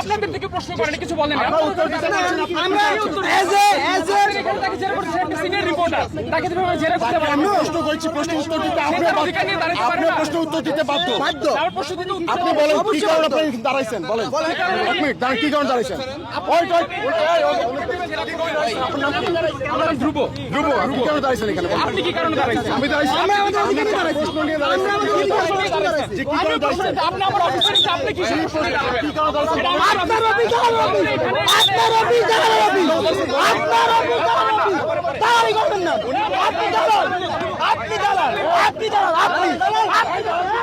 আপনাদের। থেকে প্রশ্ন করেন কিছু বলেন তাকে তো এভাবে জেরা করতে পারেন আমি প্রশ্ন করছি প্রশ্ন উত্তর দিতে আপনি বাধ্য। পারে আপনি প্রশ্ন উত্তর দিতে বাধ্য প্রশ্ন দিতে আপনি বলেন কি কারণে আপনি দাঁড়াইছেন বলেন এক মিনিট দাঁড়ান কি কারণে দাঁড়াইছেন ওই ওই আমার ধ্রুব ধ্রুব আপনি কি কারণে দাঁড়াইছেন এখানে আপনি কি কারণে দাঁড়াইছেন আমি দাঁড়াইছি আমি প্রশ্ন নিয়ে দাঁড়াইছি কারণে দাঁড়াইছেন আপনি আমার অফিসে এসে আপনি কি প্রশ্ন দাঁড়াবেন? আপনার অফিস আপনার অফিস আপনার অফিস আমার অফিস তাড়াতাড়ি করবেন না। আপনি দাঁড়ান আপনি দাঁড়ান আপনি দাঁড়ান আপনি আপনি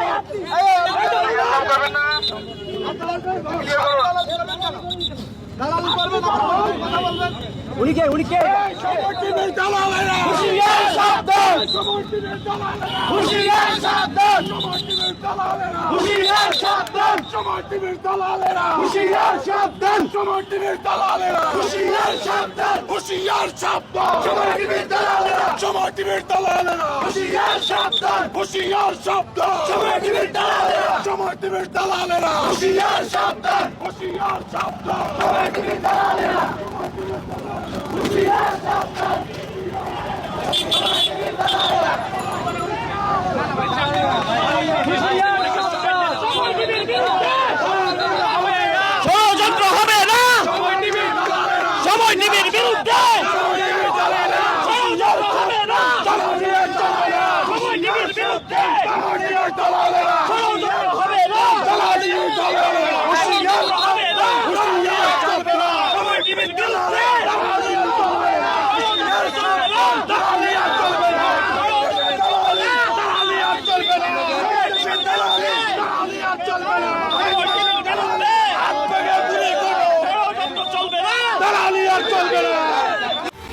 দাঁড়ান উনি কে উনি কে হুশিয়ার সাবধান হুশিয়ার সাবধান হুশিয়ার সাবধান সমাজটিভির দালালেরা হুশিয়ার সাবধান সমাজটিভির দালালেরা হুশিয়ার সাবধান হুশিয়ার সাবধান সমাজটিভির দালালেরা সমাজটিভির দালালেরা হুশিয়ার হুশিয়ার সাবধান সমাজটিভির দালালেরা। সমাজটিভির দালালেরা। হুশিয়ার সাবধান হুশিয়ার সাবধান সমাজটিভির দালালেরা। হুশিয়ার সাবধান ষড়যন্ত্র হবে না। সময় নিবির বিরুদ্ধে ষড়যন্ত্র হবে না সময় নিবির বিরুদ্ধে সমাজটিভির